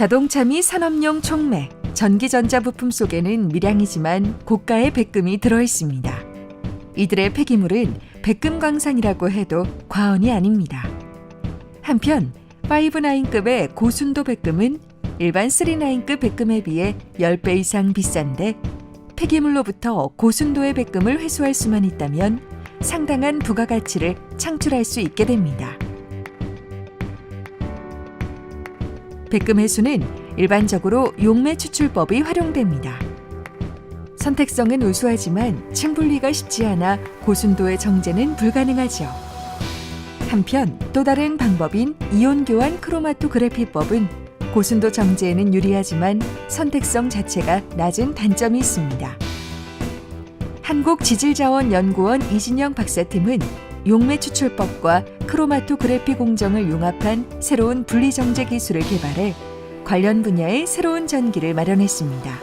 자동차 및 산업용 촉매, 전기전자 부품 속에는 미량이지만 고가의 백금이 들어 있습니다. 이들의 폐기물은 백금 광산이라고 해도 과언이 아닙니다. 한편 5-9급의 고순도 백금은 일반 3-9급 백금에 비해 10배 이상 비싼데 폐기물로부터 고순도의 백금을 회수할 수만 있다면 상당한 부가가치를 창출할 수 있게 됩니다. 백금 회수는 일반적으로 용매 추출법이 활용됩니다. 선택성은 우수하지만 층 분리가 쉽지 않아 고순도의 정제는 불가능하죠. 한편 또 다른 방법인 이온 교환 크로마토그래피법은 고순도 정제에는 유리하지만 선택성 자체가 낮은 단점이 있습니다. 한국지질자원연구원 이진영 박사팀은 용매 추출법과 크로마토그래피 공정을 융합한 새로운 분리정제 기술을 개발해 관련 분야의 새로운 전기를 마련했습니다.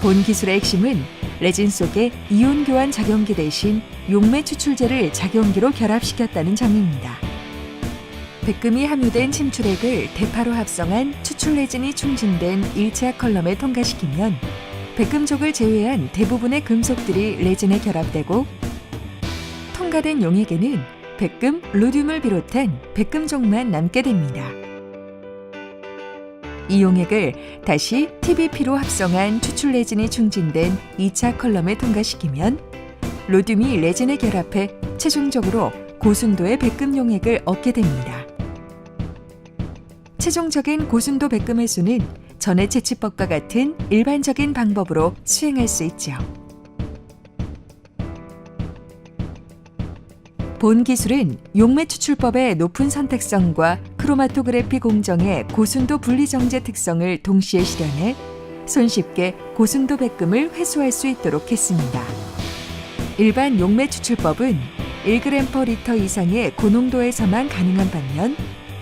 본 기술의 핵심은 레진 속에 이온 교환 작용기 대신 용매 추출제를 작용기로 결합시켰다는 점입니다. 백금이 함유된 침출액을 대파로 합성한 추출 레진이 충진된 1차 컬럼에 통과시키면 백금족을 제외한 대부분의 금속들이 레진에 결합되고 통과된 용액에는 백금, 로듐을 비롯한 백금족만 남게 됩니다. 이 용액을 다시 TBP로 합성한 추출 레진이 충진된 2차 컬럼에 통과시키면 로듐이 레진에 결합해 최종적으로 고순도의 백금 용액을 얻게 됩니다. 최종적인 고순도 백금 회수는 전해 채취법과 같은 일반적인 방법으로 수행할 수 있죠. 본 기술은 용매 추출법의 높은 선택성과 크로마토그래피 공정의 고순도 분리정제 특성을 동시에 실현해 손쉽게 고순도 백금을 회수할 수 있도록 했습니다. 일반 용매 추출법은 1g/리터 이상의 고농도에서만 가능한 반면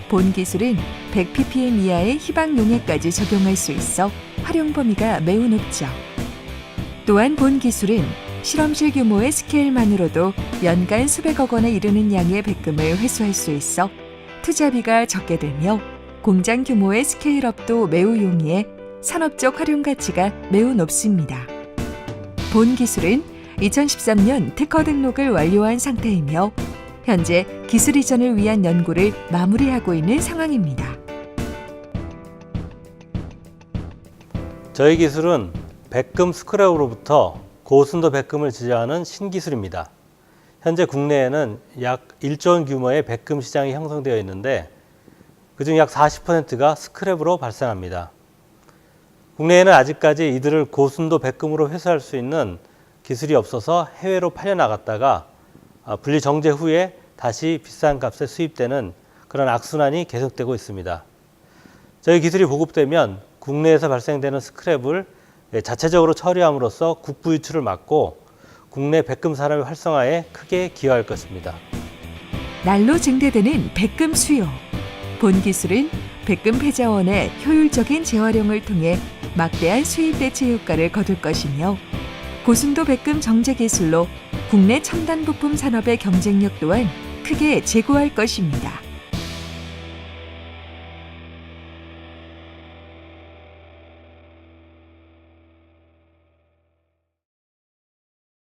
본 기술은 100ppm 이하의 희박 용액까지 적용할 수 있어 활용 범위가 매우 높죠. 또한 본 기술은 실험실 규모의 스케일만으로도 연간 수백억 원에 이르는 양의 백금을 회수할 수 있어 투자비가 적게 들며 공장 규모의 스케일업도 매우 용이해 산업적 활용 가치가 매우 높습니다. 본 기술은 2013년 특허 등록을 완료한 상태이며 현재 기술 이전을 위한 연구를 마무리하고 있는 상황입니다. 저희 기술은 백금 스크랩으로부터 고순도 백금을 제작하는 신기술입니다. 현재 국내에는 약 1조 원 규모의 백금 시장이 형성되어 있는데 그중 약 40%가 스크랩으로 발생합니다. 국내에는 아직까지 이들을 고순도 백금으로 회수할 수 있는 기술이 없어서 해외로 팔려 나갔다가 아, 분리 정제 후에 다시 비싼 값에 수입되는 그런 악순환이 계속되고 있습니다. 저희 기술이 보급되면 국내에서 발생되는 스크랩을 예, 자체적으로 처리함으로써 국부 유출을 막고 국내 백금 산업의 활성화에 크게 기여할 것입니다. 날로 증대되는 백금 수요. 본 기술은 백금 폐자원의 효율적인 재활용을 통해 막대한 수입 대체 효과를 거둘 것이며 고순도 백금 정제 기술로 국내 첨단 부품 산업의 경쟁력 또한 크게 제고할 것입니다.